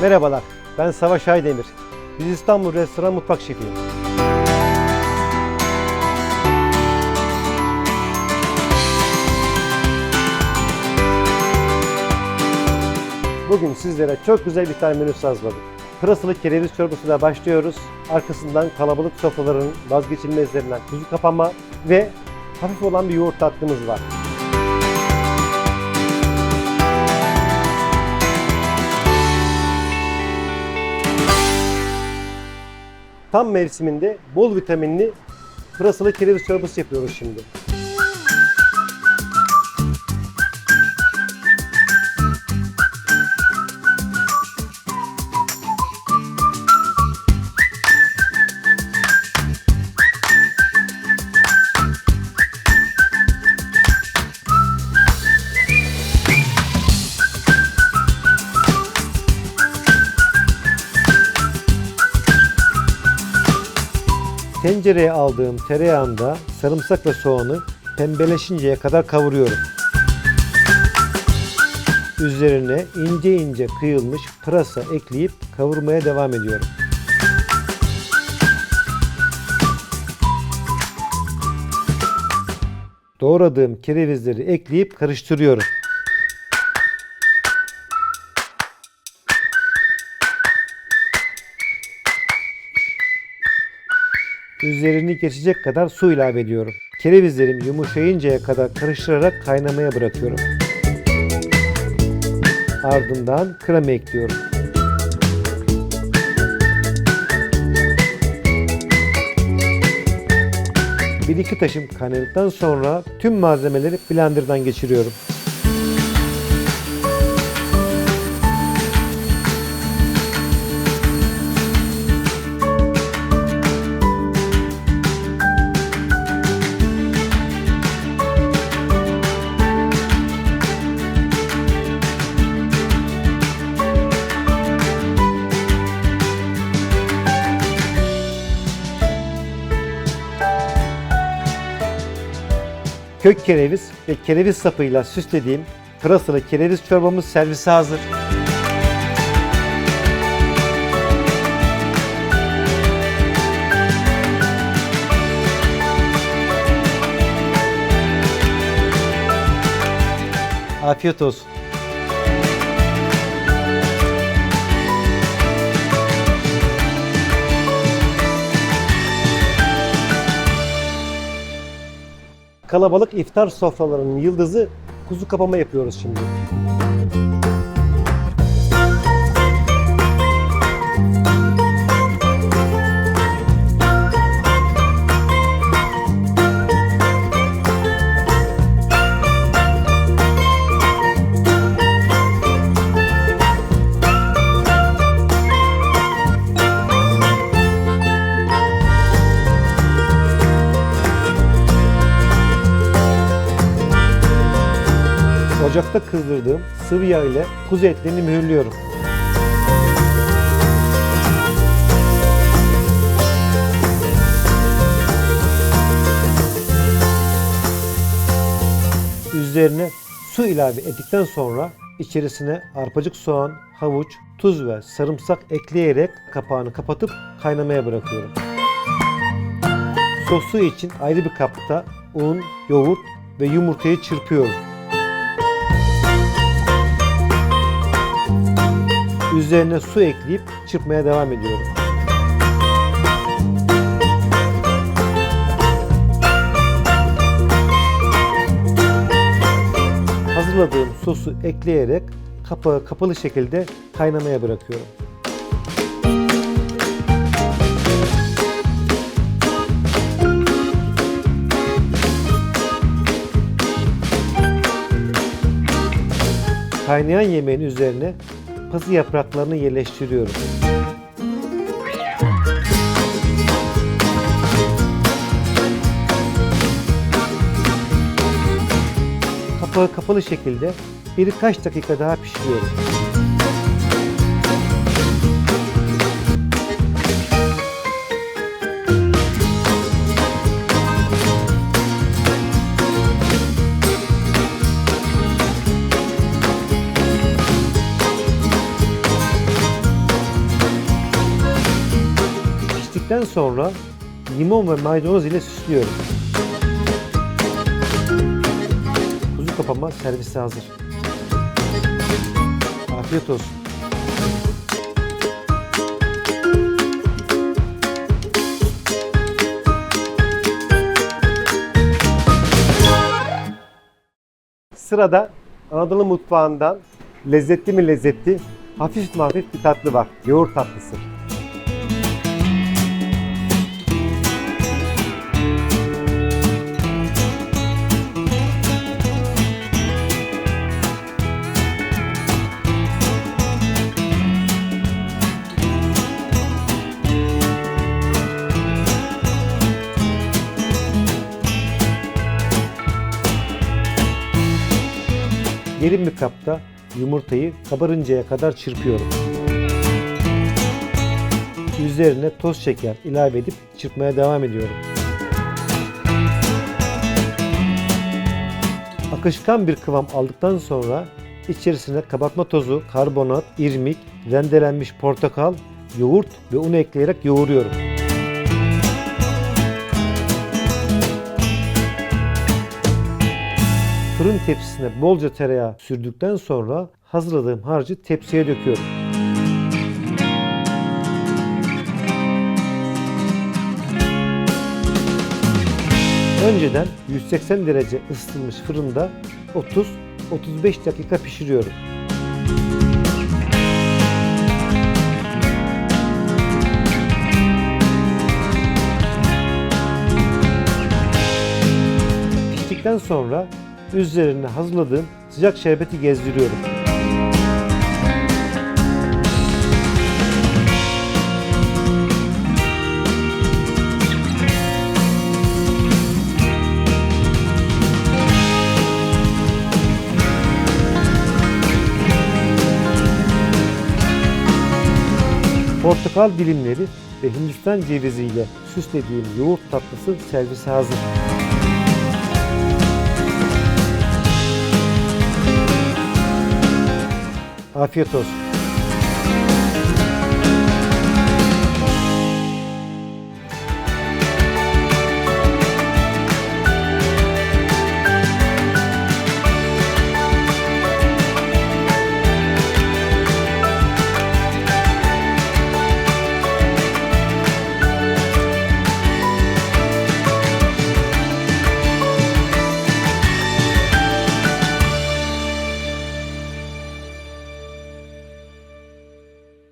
Merhabalar, ben Savaş Aydemir. Biz İstanbul Restoran Mutfak Şefiyim. Bugün sizlere çok güzel bir tane menü hazırladık. Pırasalı kereviz çorbasıyla başlıyoruz. Arkasından kalabalık sofraların vazgeçilmezlerinden kuzu kapama ve hafif olan bir yoğurt tatlımız var. Tam mevsiminde bol vitaminli pırasalı kereviz çorbası yapıyoruz şimdi. Tencereye aldığım tereyağında sarımsak ve soğanı pembeleşinceye kadar kavuruyorum. Üzerine ince ince kıyılmış pırasa ekleyip kavurmaya devam ediyorum. Doğradığım kerevizleri ekleyip karıştırıyorum. Üzerini geçecek kadar su ilave ediyorum. Kerevizlerim yumuşayıncaya kadar karıştırarak kaynamaya bırakıyorum. Ardından krema ekliyorum. Bir iki taşım kaynadıktan sonra tüm malzemeleri blenderdan geçiriyorum. Kök kereviz ve kereviz sapıyla süslediğim pırasalı kereviz çorbamız servise hazır. Afiyet olsun. Kalabalık iftar sofralarının yıldızı kuzu kapama yapıyoruz şimdi. Ocakta kızdırdığım sıvı yağ ile kuzu etlerini mühürlüyorum. Üzerine su ilave ettikten sonra içerisine arpacık soğan, havuç, tuz ve sarımsak ekleyerek kapağını kapatıp kaynamaya bırakıyorum. Sosu için ayrı bir kapta un, yoğurt ve yumurtayı çırpıyorum. Üzerine su ekleyip çırpmaya devam ediyorum. Hazırladığım sosu ekleyerek kapağı kapalı şekilde kaynamaya bırakıyorum. Kaynayan yemeğin üzerine pazı yapraklarını yerleştiriyorum. Kapağı kapalı şekilde birkaç dakika daha pişiriyorum. Piştikten sonra limon ve maydanoz ile süslüyorum. Kuzu kapama servise hazır. Afiyet olsun. Sırada Anadolu mutfağından lezzetli mi lezzetli, hafif mi hafif bir tatlı var. Yoğurt tatlısı. Derin bir kapta yumurtayı kabarıncaya kadar çırpıyorum. Üzerine toz şeker ilave edip çırpmaya devam ediyorum. Akışkan bir kıvam aldıktan sonra içerisine kabartma tozu, karbonat, irmik, rendelenmiş portakal, yoğurt ve un ekleyerek yoğuruyorum. Fırın tepsisine bolca tereyağı sürdükten sonra hazırladığım harcı tepsiye döküyorum. Önceden 180 derece ısıtılmış fırında 30-35 dakika pişiriyorum. Piştikten sonra üzerine hazırladığım sıcak şerbeti gezdiriyorum. Portakal dilimleri ve Hindistan ceviziyle süslediğim yoğurt tatlısı servise hazır. Afiyet olsun.